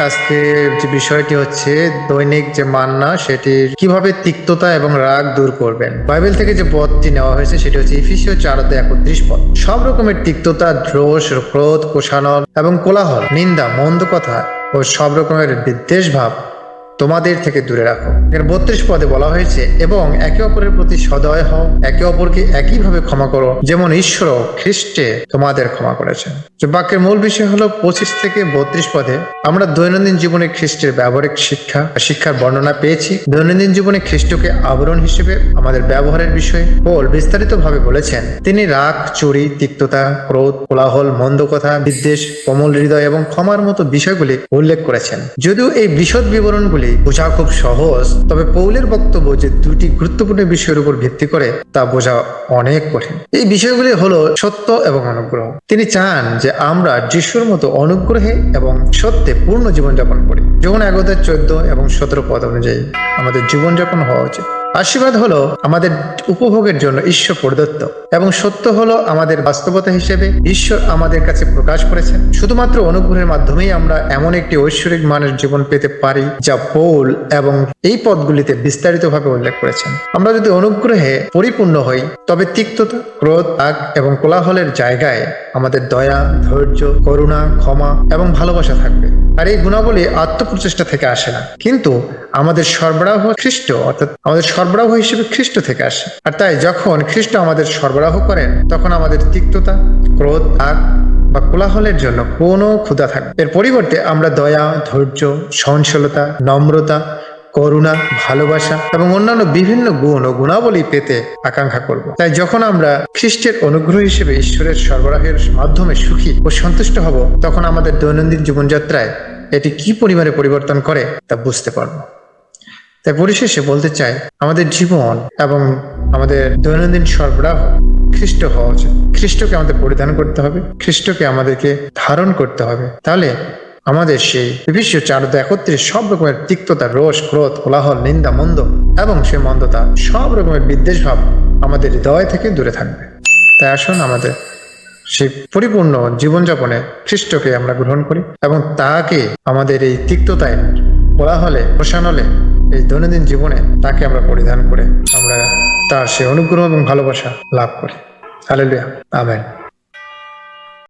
আজকের যে বিষয়টি হচ্ছে দৈনিক যে মান্না, সেটির কীভাবে তিক্ততা এবং রাগ দূর করবেন। বাইবেল থেকে যে পদটি নেওয়া হয়েছে, সেটি হচ্ছে ইফিসীয় চার অধ্যায় একত্রিশ পদ। সব রকমের তিক্ততা, দ্রোষ, ক্রোধ কোষানল এবং কোলাহল, নিন্দা, মন্দ কথা ও সব রকমের বিদ্বেষ ভাব তোমাদের থেকে দূরে রাখো। এখানে বত্রিশ পদে বলা হয়েছে, এবং একে অপরের প্রতি সদয় হও, একে অপরকে একইভাবে ক্ষমা করো, যেমন ঈশ্বর খ্রিস্টে তোমাদের ক্ষমা করেছেন। বাক্যের মূল বিষয় হলো পঁচিশ থেকে বত্রিশ পদে, আমরা দৈনন্দিন জীবনে খ্রিস্টের ব্যবহারিক শিক্ষা শিক্ষার বর্ণনা পেয়েছি। দৈনন্দিন জীবনে খ্রিস্টকে আবরণ হিসেবে আমাদের ব্যবহারের বিষয়ে পোল বিস্তারিতভাবে বলেছেন। তিনি রাগ, চুরি, তিক্ততা, ক্রোধ, কোলাহল, মন্দ কথা, বিদ্বেষ, কোমল হৃদয় এবং ক্ষমার মতো বিষয়গুলি উল্লেখ করেছেন। যদিও এই বিশদ বিবরণগুলি বোঝা খুব সহজ। তবে পৌলের বক্তব্য যে দুটি গুরুত্বপূর্ণ বিষয়ের উপর ভিত্তি করে, তা বোঝা অনেক কঠিন। এই বিষয়গুলি হলো সত্য এবং অনুগ্রহ। তিনি চান যে আমরা যিশুর মতো অনুগ্রহে এবং সত্যে পূর্ণ জীবনযাপন করি। যখন এগারো চোদ্দ এবং সতেরো পদ অনুযায়ী আমাদের জীবনযাপন হওয়া উচিত। আশীর্বাদ হলো আমাদের উপভোগের জন্য ঈশ্বর প্রদত্ত এবং সত্য হলো আমাদের বাস্তবতা হিসেবে ঈশ্বর আমাদের কাছে প্রকাশ করেছেন। শুধুমাত্র অনুগ্রহের মাধ্যমেই আমরা এমন একটি ঐশ্বরিক মানের জীবন পেতে পারি যা পৌল এবং এই পদগুলিতে বিস্তারিতভাবে উল্লেখ করেছেন। আমরা যদি অনুগ্রহে পরিপূর্ণ হই, তবে তিক্ততা, ক্রোধ আগ এবং কোলাহলের জায়গায় আমাদের দয়া, ধৈর্য, করুণা, ক্ষমা এবং ভালোবাসা থাকবে। আর এই গুণাবলী আত্মপ্রচেষ্টা থেকে আসে না। কিন্তু আমাদের সরবরাহ খ্রিস্ট, অর্থাৎ আমাদের সরবরাহ হিসেবে খ্রিস্ট থেকে আসে। আর তাই যখন খ্রিস্ট আমাদের সরবরাহ করেন, তখন আমাদের তিক্ততা, ক্রোধ, রাগ বা কোলাহলের জন্য কোনো ক্ষুধা থাকবে এর পরিবর্তে আমরা দয়া, ধৈর্য, সহনশীলতা, নম্রতা করুণা, ভালোবাসা এবং অন্যান্য বিভিন্ন গুণ ও গুণাবলী পেতে আকাঙ্ক্ষা করব। তাই যখন আমরা খ্রিস্টের অনুগ্রহ হিসেবে ঈশ্বরের সরবরাহের মাধ্যমে সুখী ও সন্তুষ্ট হব, তখন আমাদের দৈনন্দিন জীবনযাত্রায় এটি কি পরিমাণে পরিবর্তন করে তা বুঝতে পারব। তাই পরিশেষে বলতে চাই, আমাদের জীবন এবং আমাদের দৈনন্দিন সরবরাহ খ্রিস্ট হওয়া উচিত। খ্রিস্টকে আমাদের পরিধান করতে হবে, খ্রিস্টকে আমাদেরকে ধারণ করতে হবে। তাহলে আমাদের সেই বিশ্ব চারদ একত্রিশ সব রকমের তিক্ততা, রোষ, ক্রোধ, কোলাহল, নিন্দা, মন্দ এবং সেই মন্দতা, সব রকমের বিদ্বেষ ভাব আমাদের হৃদয় থেকে দূরে থাকবে। তাই আসুন আমাদের সেই পরিপূর্ণ জীবনযাপনে খ্রিস্টকে আমরা গ্রহণ করি এবং তাকে আমাদের এই তিক্ততায়, কোলাহলে প্রশানলে এই দৈনন্দিন জীবনে তাকে আমরা পরিধান করে আমরা তার সে অনুগ্রহ এবং ভালোবাসা লাভ করি। Hallelujah amen